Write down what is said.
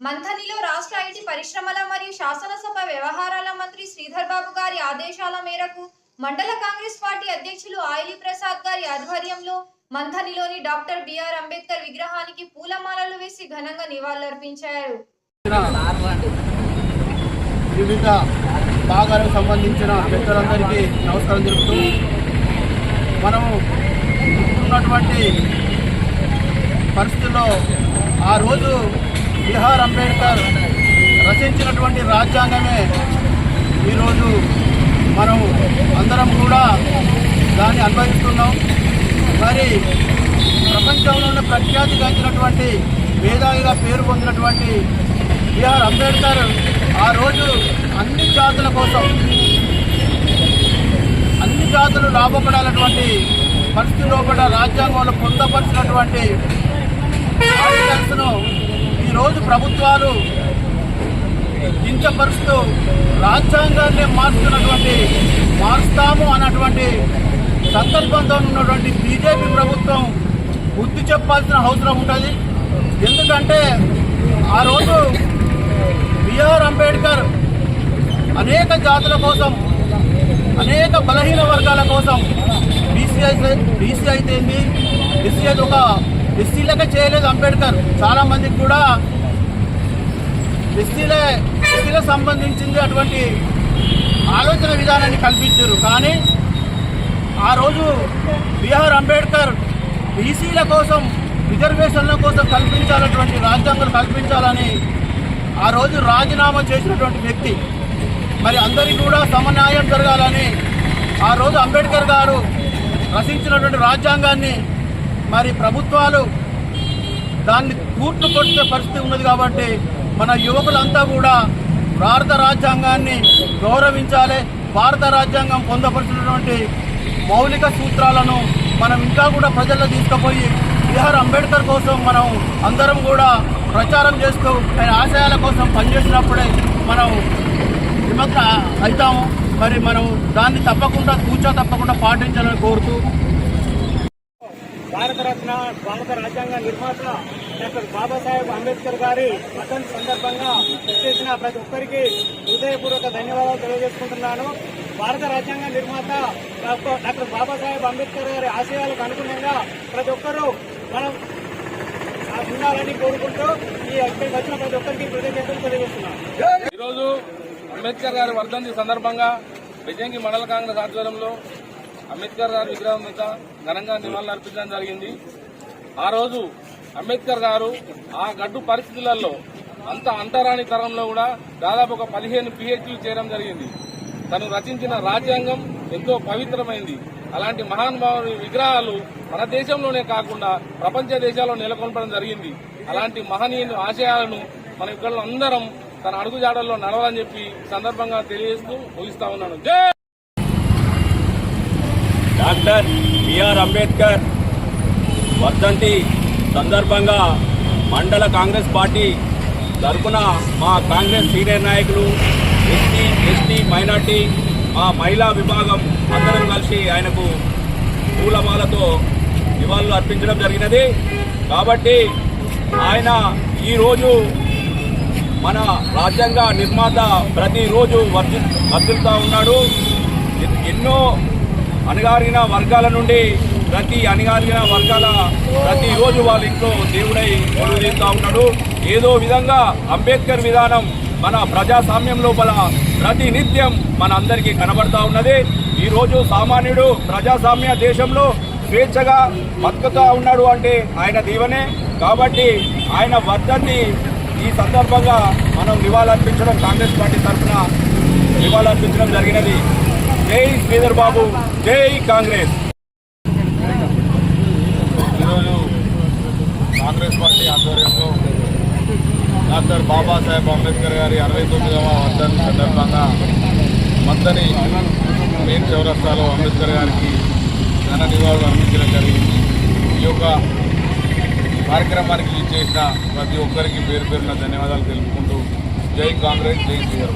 మంథనిలో రాష్ట్ర ఐటీ పరిశ్రమల మరియు శాసనసభ వ్యవహారాల మంత్రి శ్రీధర్ బాబు గారి ఆదేశాల మేరకు మండల కాంగ్రెస్ పార్టీ అధ్యక్షులు ఆయిలి ప్రసాద్ గారి ఆధ్వర్యంలో మంథనిలోని డాక్టర్ బిఆర్ అంబేద్కర్ విగ్రహానికి పూలమాలలు వేసి ఘనంగా నివాళులర్పించారు. వివిధ భాగాలకు సంబంధించిన నమస్కారం మనము ఉన్నటువంటి పరిస్థితుల్లో ఆ రోజు బిహార్ అంబేద్కర్ రచించినటువంటి రాజ్యాంగమే ఈరోజు మనం అందరం కూడా దాన్ని అనుభవిస్తున్నాం మరి ప్రపంచంలోనే ప్రఖ్యాతిగాంచినటువంటి మేధావిగా పేరు పొందినటువంటి బిఆర్ అంబేద్కర్ ఆ రోజు అన్ని జాతుల కోసం అన్ని జాతులు లాభపడాలటువంటి పరిస్థితి లోపల రాజ్యాంగంలో పొందపరిచినటువంటి ఆర్డినెన్స్ను ఈరోజు ప్రభుత్వాలు కించపరుస్తూ రాజ్యాంగాన్ని మార్చుతున్నటువంటి మారుస్తాము అన్నటువంటి సంకల్పంతో ఉన్నటువంటి బీజేపీ ప్రభుత్వం బుద్ధి చెప్పాల్సిన అవసరం ఉంటుంది. ఎందుకంటే ఆ రోజు బిఆర్ అంబేద్కర్ అనేక జాతుల కోసం అనేక బలహీన వర్గాల కోసం బీసీ అయితే బీసీ అయితే ఎస్సీ అయితే ఒక ఎస్సీలకే చేయలేదు అంబేద్కర్. చాలా మందికి కూడా ఎస్సీలే ఎస్సీలకు సంబంధించింది అటువంటి ఆలోచన విధానాన్ని కల్పించారు. కానీ ఆ రోజు బిఆర్ అంబేద్కర్ బీసీల కోసం రిజర్వేషన్ల కోసం కల్పించాలన్నటువంటి రాజ్యాంగం కల్పించాలని ఆ రోజు రాజీనామా చేసినటువంటి వ్యక్తి. మరి అందరికీ కూడా సమన్యాయం జరగాలని ఆ రోజు అంబేద్కర్ గారు రచించినటువంటి రాజ్యాంగాన్ని మరి ప్రభుత్వాలు దాన్ని తూట్లు కొట్టే పరిస్థితి ఉన్నది కాబట్టి మన యువకులంతా కూడా భారత రాజ్యాంగాన్ని గౌరవించాలి భారత రాజ్యాంగం పొందపరిచినటువంటి మౌలిక సూత్రాలను మనం ఇంకా కూడా ప్రజల్లో తీసుకుపోయి బిహార్ అంబేద్కర్ కోసం మనం అందరం కూడా ప్రచారం చేస్తూ ఆయన ఆశయాల కోసం పనిచేసినప్పుడే మనం నిమగ్న అవుతాము. మరి మనం దాన్ని తప్పకుండా తూచా తప్పకుండా పాటించాలని కోరుతూ భారత రాజ్యాంగ నిర్మాత డాక్టర్ బాబాసాహెబ్ అంబేద్కర్ గారి వర్ధంతి సందర్భంగా చేసిన ప్రతి ఒక్కరికి హృదయపూర్వక ధన్యవాదాలు తెలియజేసుకుంటున్నాను. భారత రాజ్యాంగ నిర్మాత డాక్టర్ డాక్టర్ బాబాసాహెబ్ అంబేద్కర్ గారి ఆశయాలకు అనుగుణంగా ప్రతి ఒక్కరూ మనం ఉండాలని కోరుకుంటూ ఈ ఇక్కడికి వచ్చిన ప్రతి ఒక్కరికి కృతజ్ఞతలు తెలియజేస్తున్నాను. ఈరోజు అంబేద్కర్ గారి వర్ధంతి సందర్భంగా విజయంగి మండల కాంగ్రెస్ ఆధ్వర్యంలో అంబేద్కర్ గారి విగ్రహం మీద ఘనంగా నివాళులు అర్పించడం జరిగింది. ఆ రోజు అంబేద్కర్ గారు ఆ గడ్డు పరిస్థితులలో అంత అంటరాని తరంలో కూడా దాదాపు ఒక పదిహేను పిహెచ్లు చేయడం జరిగింది. తను రచించిన రాజ్యాంగం ఎంతో పవిత్రమైంది. అలాంటి మహానుభావుని విగ్రహాలు మన దేశంలోనే కాకుండా ప్రపంచ దేశాల్లో నెలకొల్పడం జరిగింది. అలాంటి మహనీయుని ఆశయాలను మన ఇక్కడ అందరం తన అడుగుజాడల్లో నడవాలని చెప్పి సందర్భంగా తెలియజేస్తూ ముగిస్తా ఉన్నాను. డాక్టర్ బిఆర్ అంబేద్కర్ వర్ధంతి సందర్భంగా మండల కాంగ్రెస్ పార్టీ తరఫున మా కాంగ్రెస్ సీనియర్ నాయకులు ఎస్టీ ఎస్టీ మైనార్టీ మా మహిళా విభాగం అందరం కలిసి ఆయనకు పూలమాలతో నివాళులు అర్పించడం జరిగినది. కాబట్టి ఆయన ఈరోజు మన రాజ్యాంగ నిర్మాత ప్రతిరోజు వర్ధి వర్ధిల్తా ఉన్నాడు. ఎన్నో అణగారిన వర్గాల నుండి ప్రతి అణగారిన వర్గాల ప్రతిరోజు వాళ్ళ ఇంట్లో దేవుడై కొలువుతీరుతా ఉన్నాడు. ఏదో విధంగా అంబేద్కర్ విధానం మన ప్రజాస్వామ్యం లోపల ప్రతి నిత్యం మన అందరికీ కనబడతా ఉన్నది. ఈరోజు సామాన్యుడు ప్రజాస్వామ్య దేశంలో స్వేచ్ఛగా బతుకుతా ఉన్నాడు అంటే ఆయన దీవనే. కాబట్టి ఆయన వర్ధన్ని ఈ సందర్భంగా మనం నివాళులర్పించడం కాంగ్రెస్ పార్టీ తరఫున నివాళులర్పించడం జరిగినది. జై శ్రీధర్ బాబు జై కాంగ్రెస్ ఈరోజు కాంగ్రెస్ పార్టీ ఆధ్వర్యంలో డాక్టర్ బాబాసాహెబ్ అంబేద్కర్ గారి అరవై తొమ్మిదవ వర్ధంతి సందర్భంగా మద్దని మెయిన్ చౌరస్తాలో అంబేద్కర్ గారికి ఘన నివాళులు అందించడం జరిగింది. ఈ యొక్క కార్యక్రమానికి చేసిన ప్రతి ఒక్కరికి పేరు పేరున ధన్యవాదాలు తెలుపుకుంటూ జై కాంగ్రెస్ జై శ్రీధర్